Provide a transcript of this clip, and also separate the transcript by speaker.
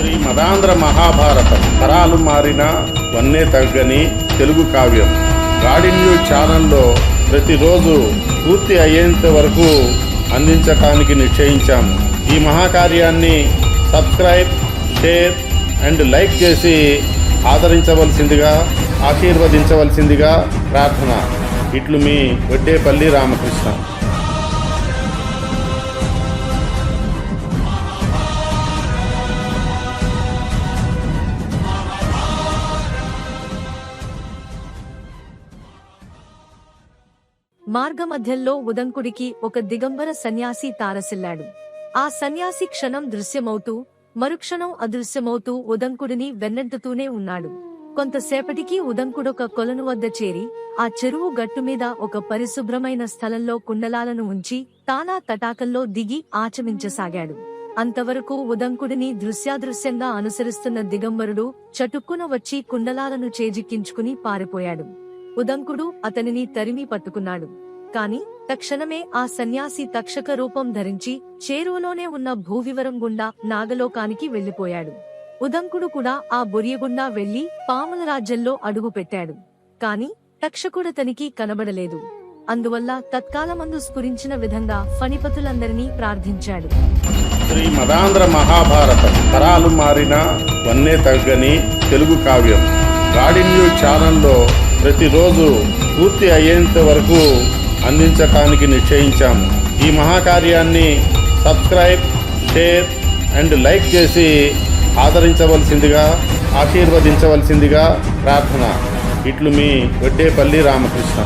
Speaker 1: శ్రీ మదాంధ్ర మహాభారతం. తరాలు మారిన వన్నే తగ్గని తెలుగు కావ్యం. గాడి న్యూస్ ఛానల్లో ప్రతిరోజు పూర్తి అయ్యేంత వరకు అందించటానికి నిశ్చయించాము ఈ మహాకార్యాన్ని సబ్స్క్రైబ్ షేర్ అండ్ లైక్ చేసి ఆదరించవలసిందిగా ఆశీర్వదించవలసిందిగా ప్రార్థన. ఇట్లు మీ వడ్డేపల్లి రామకృష్ణ.
Speaker 2: మార్గమధ్యంలో ఉదంకుడికి ఒక దిగంబర సన్యాసి తారసిల్లాడు. ఆ సన్యాసి క్షణం దృశ్యమవుతూ మరుక్షణం అదృశ్యమవుతూ ఉదంకుడిని వెన్నెంటుతూనే ఉన్నాడు. కొంతసేపటికి ఉదంకుడొక కొలను వద్ద చేరి ఆ చెరువు గట్టుమీద ఒక పరిశుభ్రమైన స్థలంలో కుండలాలను ఉంచి తానా తటాకంలో దిగి ఆచమించసాగాడు. అంతవరకు ఉదంకుడిని దృశ్యాదృశ్యంగా అనుసరిస్తున్న దిగంబరుడు చటుక్కున వచ్చి కుండలాలను చేజిక్కించుకుని పారిపోయాడు. ఉదంకుడు అతనిని తరిమి పట్టుకున్నాడు. కాని తక్షణమే ఆ సన్యాసి తక్షక రూపం ధరించి చేరువలోనే ఉన్న భూవివరం గుండా నాగలోకానికి వెళ్ళిపోయాడు ఉదంకుడు కూడా ఆ బొరియగుండా వెళ్ళి పాముల రాజ్యంలో అడుగు పెట్టాడు. కాని తక్షకుడతనికి కనబడలేదు. అందువల్ల తత్కాలమందు స్ఫురించిన విధంగా ఫణిపతులందరినీ ప్రార్థించాడు.
Speaker 1: శ్రీ మదాంధ్ర మహాభారతం తరాలు మారిన వన్నే తగ్గని తెలుగు కావ్యం. గాడి ఛానల్లో ప్రతిరోజు పూర్తి అయ్యేంత వరకు అందించటానికి నిశ్చయించాము ఈ మహాకార్యాన్ని సబ్స్క్రైబ్ షేర్ అండ్ లైక్ చేసి ఆదరించవలసిందిగా ఆశీర్వదించవలసిందిగా ప్రార్థన. ఇట్లు మీ వడ్డేపల్లి రామకృష్ణ.